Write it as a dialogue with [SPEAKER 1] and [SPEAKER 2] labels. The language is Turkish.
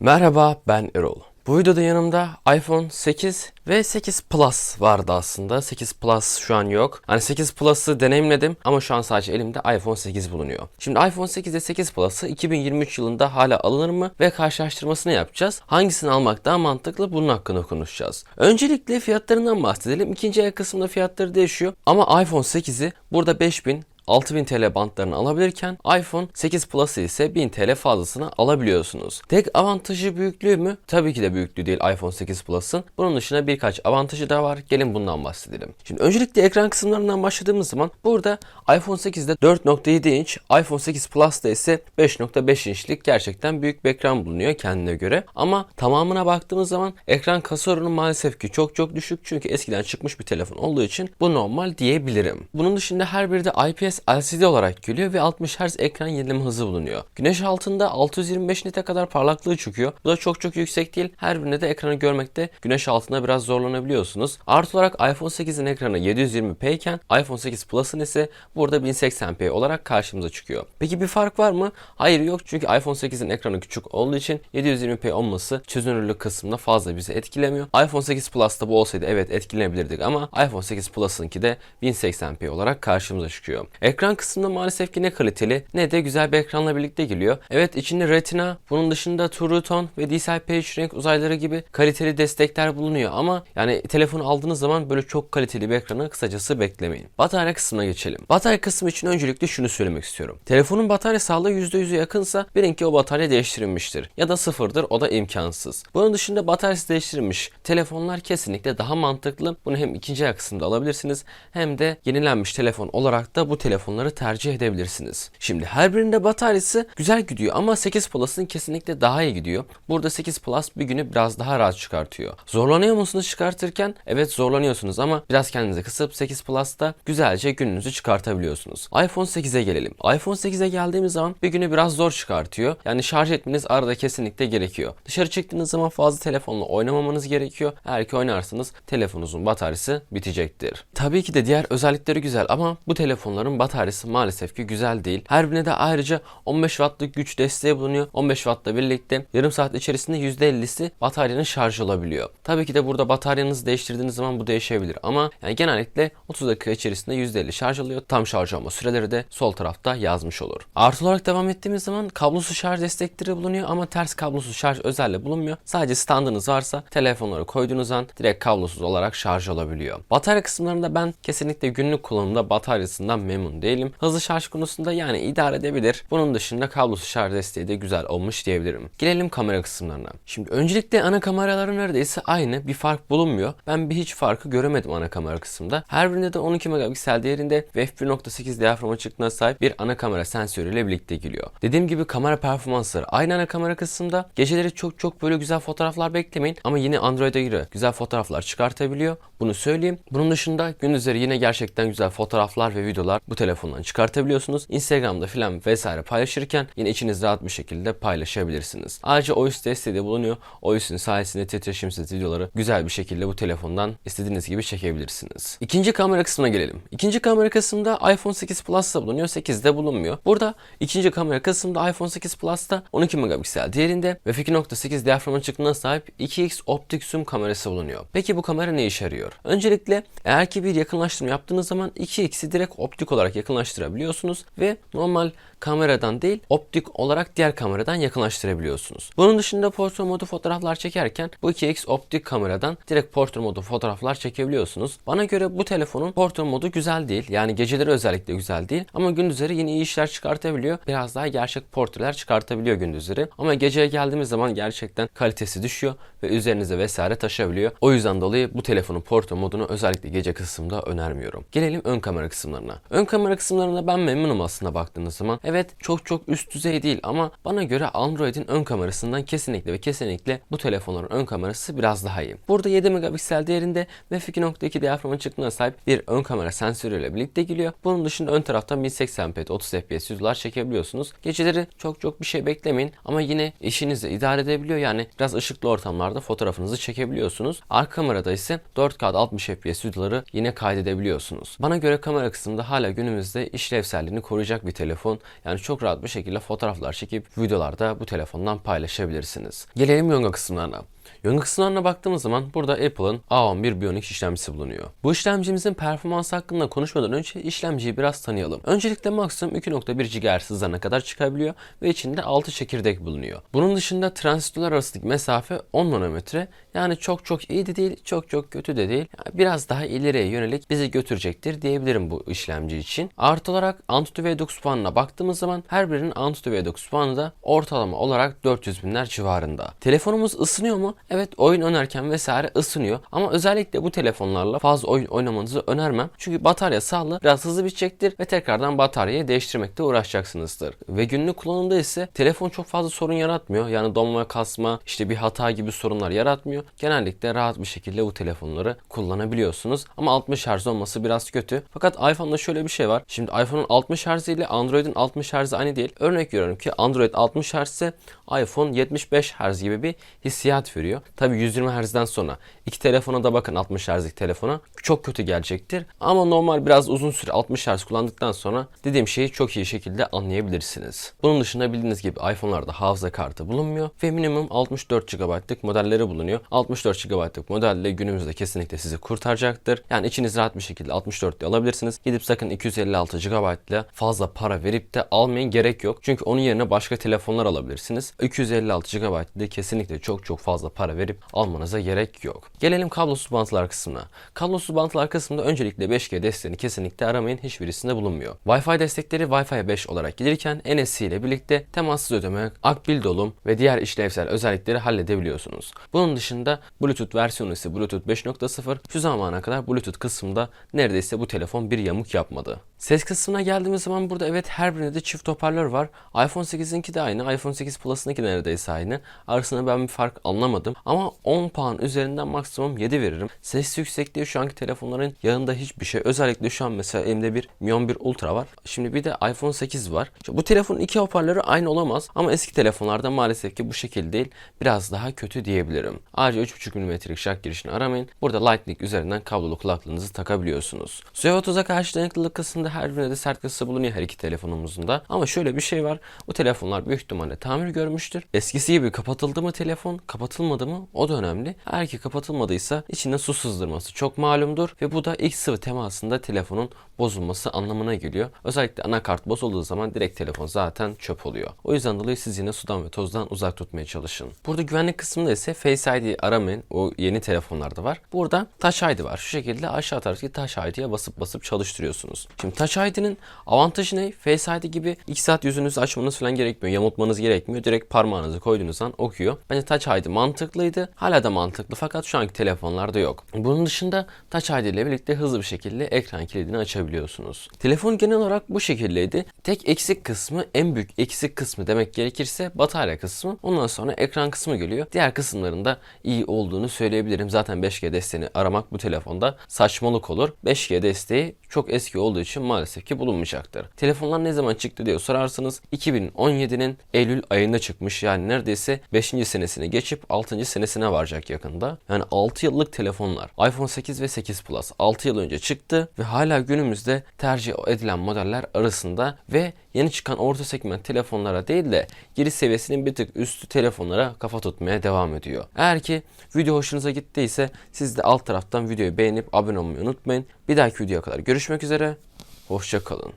[SPEAKER 1] Merhaba ben Erol. Bu videoda yanımda iPhone 8 ve 8 Plus vardı aslında. 8 Plus şu an yok. Hani 8 Plus'ı deneyimledim ama şu an sadece elimde iPhone 8 bulunuyor. Şimdi iPhone 8 ve 8 Plus'ı 2023 yılında hala alınır mı ve karşılaştırmasını yapacağız. Hangisini almak daha mantıklı bunun hakkında konuşacağız. Öncelikle fiyatlarından bahsedelim. İkinci el kısımda fiyatları değişiyor ama iPhone 8'i burada 5000 6000 TL bantlarını alabilirken iPhone 8 Plus ise 1000 TL fazlasını alabiliyorsunuz. Tek avantajı büyüklüğü mü? Tabii ki de büyüklüğü değil iPhone 8 Plus'ın. Bunun dışında birkaç avantajı da var. Gelin bundan bahsedelim. Şimdi öncelikle ekran kısımlarından başladığımız zaman burada iPhone 8'de 4.7 inç, iPhone 8 Plus'ta ise 5.5 inçlik gerçekten büyük bir ekran bulunuyor kendine göre. Ama tamamına baktığımız zaman ekran kasa oranı maalesef ki çok çok düşük. Çünkü eskiden çıkmış bir telefon olduğu için bu normal diyebilirim. Bunun dışında her biri de IPS LCD olarak geliyor ve 60 Hz ekran yenileme hızı bulunuyor. Güneş altında 625 nite kadar parlaklığı çıkıyor. Bu da çok çok yüksek değil. Her birinde de ekranı görmekte güneş altında biraz zorlanabiliyorsunuz. Artı olarak iPhone 8'in ekranı 720p iken iPhone 8 Plus'ın ise burada 1080p olarak karşımıza çıkıyor. Peki bir fark var mı? Hayır yok çünkü iPhone 8'in ekranı küçük olduğu için 720p olması çözünürlük kısmında fazla bizi etkilemiyor. iPhone 8 Plus'ta bu olsaydı evet etkilenebilirdik ama iPhone 8 Plus'ınki de 1080p olarak karşımıza çıkıyor. Ekran kısmında maalesef ki ne kaliteli ne de güzel bir ekranla birlikte geliyor. Evet içinde Retina, bunun dışında True Tone ve DCI-P3 renk uzayları gibi kaliteli destekler bulunuyor ama yani telefonu aldığınız zaman böyle çok kaliteli bir ekranı kısacası beklemeyin. Batarya kısmına geçelim. Batarya kısmı için öncelikle şunu söylemek istiyorum. Telefonun batarya sağlığı %100'e yakınsa bilin ki o batarya değiştirilmiştir. Ya da sıfırdır o da imkansız. Bunun dışında bataryası değiştirilmiş telefonlar kesinlikle daha mantıklı. Bunu hem ikinci el kısımda alabilirsiniz hem de yenilenmiş telefon olarak da bu telefonları tercih edebilirsiniz. Şimdi her birinde bataryası güzel gidiyor ama 8 Plus'ın kesinlikle daha iyi gidiyor. Burada 8 Plus bir günü biraz daha rahat çıkartıyor. Zorlanıyor musunuz çıkartırken? Evet zorlanıyorsunuz ama biraz kendinizi kısıp 8 Plus'ta güzelce gününüzü çıkartabiliyorsunuz. iPhone 8'e gelelim. iPhone 8'e geldiğimiz zaman bir günü biraz zor çıkartıyor. Yani şarj etmeniz arada kesinlikle gerekiyor. Dışarı çıktığınız zaman fazla telefonla oynamamanız gerekiyor. Eğer ki oynarsanız telefonunuzun bataryası bitecektir. Tabii ki de diğer özellikleri güzel ama bu telefonların bataryası maalesef ki güzel değil. Her birine de ayrıca 15 wattlık güç desteği bulunuyor. 15 wattla birlikte yarım saat içerisinde %50'si bataryanın şarj olabiliyor. Tabii ki de burada bataryanızı değiştirdiğiniz zaman bu değişebilir ama yani genellikle 30 dakika içerisinde %50 şarj alıyor. Tam şarj olma süreleri de sol tarafta yazmış olur. Artı olarak devam ettiğimiz zaman kablosuz şarj destekleri bulunuyor ama ters kablosuz şarj özelliği bulunmuyor. Sadece standınız varsa telefonları koyduğunuz an direkt kablosuz olarak şarj olabiliyor. Batarya kısımlarında ben kesinlikle günlük kullanımda bataryasından memnun değilim. Hızlı şarj konusunda yani idare edebilir. Bunun dışında kablosuz şarj desteği de güzel olmuş diyebilirim. Gelelim kamera kısımlarına. Şimdi öncelikle ana kameraların neredeyse aynı. Bir fark bulunmuyor. Ben bir hiç farkı göremedim ana kamera kısmında. Her birinde de 12 megapiksel değerinde ve f1.8 diyafram açıklığına sahip bir ana kamera sensörüyle birlikte geliyor. Dediğim gibi kamera performansları aynı ana kamera kısmında. Geceleri çok çok böyle güzel fotoğraflar beklemeyin ama yine Android'e göre güzel fotoğraflar çıkartabiliyor. Bunu söyleyeyim. Bunun dışında gündüzleri yine gerçekten güzel fotoğraflar ve videolar bu telefondan çıkartabiliyorsunuz. Instagram'da filan vesaire paylaşırken yine içiniz rahat bir şekilde paylaşabilirsiniz. Ayrıca OIS desteği de bulunuyor. OIS'in sayesinde titreşimsiz videoları güzel bir şekilde bu telefondan istediğiniz gibi çekebilirsiniz. İkinci kamera kısmına gelelim. İkinci kamera kısmında iPhone 8 Plus'ta bulunuyor. 8'de bulunmuyor. Burada ikinci kamera kısmında iPhone 8 Plus'ta 12 megapiksel değerinde ve f2.8 diyafram açıklığına sahip 2x optik zoom kamerası bulunuyor. Peki bu kamera ne işe yarıyor? Öncelikle eğer ki bir yakınlaştırma yaptığınız zaman 2x'i direkt optik olarak yakınlaştırabiliyorsunuz ve normal kameradan değil optik olarak diğer kameradan yakınlaştırabiliyorsunuz. Bunun dışında portre modu fotoğraflar çekerken bu 2x optik kameradan direkt portre modu fotoğraflar çekebiliyorsunuz. Bana göre bu telefonun portre modu güzel değil. Yani geceleri özellikle güzel değil. Ama gündüzleri yine iyi işler çıkartabiliyor. Biraz daha gerçek portreler çıkartabiliyor gündüzleri. Ama geceye geldiğimiz zaman gerçekten kalitesi düşüyor ve üzerinize vesaire taşabiliyor. O yüzden dolayı bu telefonun portre modunu özellikle gece kısmında önermiyorum. Gelelim ön kamera kısımlarına. Ön kamera kısımlarında ben memnunum aslında baktığınız zaman. Evet çok çok üst düzey değil ama bana göre Android'in ön kamerasından kesinlikle ve kesinlikle bu telefonların ön kamerası biraz daha iyi. Burada 7 megapiksel değerinde ve f2.2 diyafram açıklığına sahip bir ön kamera sensörüyle birlikte geliyor. Bunun dışında ön taraftan 1080p 30 fps videolar çekebiliyorsunuz. Geceleri çok çok bir şey beklemeyin ama yine işinizi idare edebiliyor. Yani biraz ışıklı ortamlarda fotoğrafınızı çekebiliyorsunuz. Arka kamerada ise 4K 60 fps videoları yine kaydedebiliyorsunuz. Bana göre kamera kısmında hala günümüzde günümüzde işlevselliğini koruyacak bir telefon. Yani çok rahat bir şekilde fotoğraflar çekip videolarda bu telefondan paylaşabilirsiniz. Gelelim Yonga kısımlarına. Yonga kısımlarına baktığımız zaman burada Apple'ın A11 Bionic işlemcisi bulunuyor. Bu işlemcimizin performansı hakkında konuşmadan önce işlemciyi biraz tanıyalım. Öncelikle maksimum 2.1 GHz hızlarına kadar çıkabiliyor ve içinde 6 çekirdek bulunuyor. Bunun dışında transistörler arasındaki mesafe 10 nanometre. Yani çok çok iyi de değil, çok çok kötü de değil. Yani biraz daha ileriye yönelik bizi götürecektir diyebilirim bu işlemci için. Artı olarak Antutu V9 puanına baktığımız zaman her birinin Antutu V9 puanı da ortalama olarak 400 binler civarında. Telefonumuz ısınıyor mu? Evet oyun oynarken vesaire ısınıyor. Ama özellikle bu telefonlarla fazla oyun oynamanızı önermem. Çünkü batarya sağlığı biraz hızlı bitecektir ve tekrardan bataryayı değiştirmekte uğraşacaksınızdır. Ve günlük kullanımda ise telefon çok fazla sorun yaratmıyor. Yani donma, kasma, işte bir hata gibi sorunlar yaratmıyor. Genellikle rahat bir şekilde bu telefonları kullanabiliyorsunuz. Ama 60 Hz olması biraz kötü. Fakat iPhone'da şöyle bir şey var. Şimdi iPhone'un 60 Hz ile Android'in 60 Hz aynı değil. Örnek veriyorum ki Android 60 Hz ise iPhone 75 Hz gibi bir hissiyat veriyor. Tabi 120 Hz'den sonra iki telefona da bakın 60 Hz'lik telefona çok kötü gelecektir. Ama normal biraz uzun süre 60 Hz kullandıktan sonra dediğim şeyi çok iyi şekilde anlayabilirsiniz. Bunun dışında bildiğiniz gibi iPhone'larda hafıza kartı bulunmuyor ve minimum 64 GB'lık modelleri bulunuyor. 64 GB'lık modelle günümüzde kesinlikle sizi kurtaracaktır. Yani içiniz rahat bir şekilde 64 alabilirsiniz. Gidip sakın 256 GB ile fazla para verip de almayın gerek yok. Çünkü onun yerine başka telefonlar alabilirsiniz. 256 GB ile kesinlikle çok çok fazla para verip almanıza gerek yok. Gelelim kablosuz bantlar kısmına. Kablosuz bantlar kısmında öncelikle 5G desteğini kesinlikle aramayın. Hiçbirisinde bulunmuyor. Wi-Fi destekleri Wi-Fi 5 olarak gelirken NFC ile birlikte temassız ödeme, akbil dolum ve diğer işlevsel özellikleri halledebiliyorsunuz. Bunun dışında Bluetooth versiyonu ise Bluetooth 5.0 şu zamana kadar Bluetooth kısmında neredeyse bu telefon bir yamuk yapmadı. Ses kısmına geldiğimiz zaman burada evet her birinde de çift hoparlör var. iPhone 8'inki de aynı. iPhone 8 Plus'ınki neredeyse aynı. Arasında ben bir fark anlamadım. Ama 10 puan üzerinden maksimum 7 veririm. Ses yüksekliği şu anki telefonların yanında hiçbir şey. Özellikle şu an mesela elimde bir Mion 1 Ultra var. Şimdi bir de iPhone 8 var. İşte bu telefonun iki hoparlörü aynı olamaz. Ama eski telefonlarda maalesef ki bu şekil değil. Biraz daha kötü diyebilirim. Ayrıca 3.5 mm'lik şarj girişini aramayın. Burada Lightning üzerinden kablolu kulaklığınızı takabiliyorsunuz. Suya 30'a karşı dayanıklılık kısmında her birine de sert kısmı bulunuyor her iki telefonumuzun da. Ama şöyle bir şey var. Bu telefonlar büyük ihtimalle tamir görmüştür. Eskisi gibi kapatıldı mı telefon, kapatılmadı mı o da önemli. Eğer ki kapatılmadıysa içinde su sızdırması çok malumdur ve bu da ilk sıvı temasında telefonun bozulması anlamına geliyor. Özellikle anakart bozulduğu zaman direkt telefon zaten çöp oluyor. O yüzden dolayı siz yine sudan ve tozdan uzak tutmaya çalışın. Burada güvenlik kısmında ise Face ID aramayın. O yeni telefonlarda var. Burada Touch ID var. Şu şekilde aşağı taraftaki Touch ID'ye basıp basıp çalıştırıyorsunuz. Şimdi Touch ID'nin avantajı ne? Face ID gibi 2 saat yüzünüzü açmanız falan gerekmiyor. Yamultmanız gerekmiyor. Direkt parmağınızı koyduğunuz an okuyor. Bence Touch ID mantıklıydı. Hala da mantıklı fakat şu anki telefonlarda yok. Bunun dışında Touch ID ile birlikte hızlı bir şekilde ekran kilidini açabiliyorsunuz. Telefon genel olarak bu şekildeydi. Tek eksik kısmı en büyük eksik kısmı demek gerekirse batarya kısmı. Ondan sonra ekran kısmı geliyor. Diğer kısımlarında iyi olduğunu söyleyebilirim. Zaten 5G desteğini aramak bu telefonda saçmalık olur. 5G desteği çok eski olduğu için maalesef ki bulunmayacaktır. Telefonlar ne zaman çıktı diye sorarsanız 2017'nin Eylül ayında çıkmış. Yani neredeyse 5. senesini geçip 6. senesine varacak yakında. Yani 6 yıllık telefonlar. iPhone 8 ve 8 Plus 6 yıl önce çıktı ve hala günümüzde tercih edilen modeller arasında ve yeni çıkan orta segment telefonlara değil de giriş seviyesinin bir tık üstü telefonlara kafa tutmaya devam ediyor. Eğer ki video hoşunuza gittiyse siz de alt taraftan videoyu beğenip abone olmayı unutmayın. Bir dahaki videoya kadar görüşmek üzere. Hoşçakalın.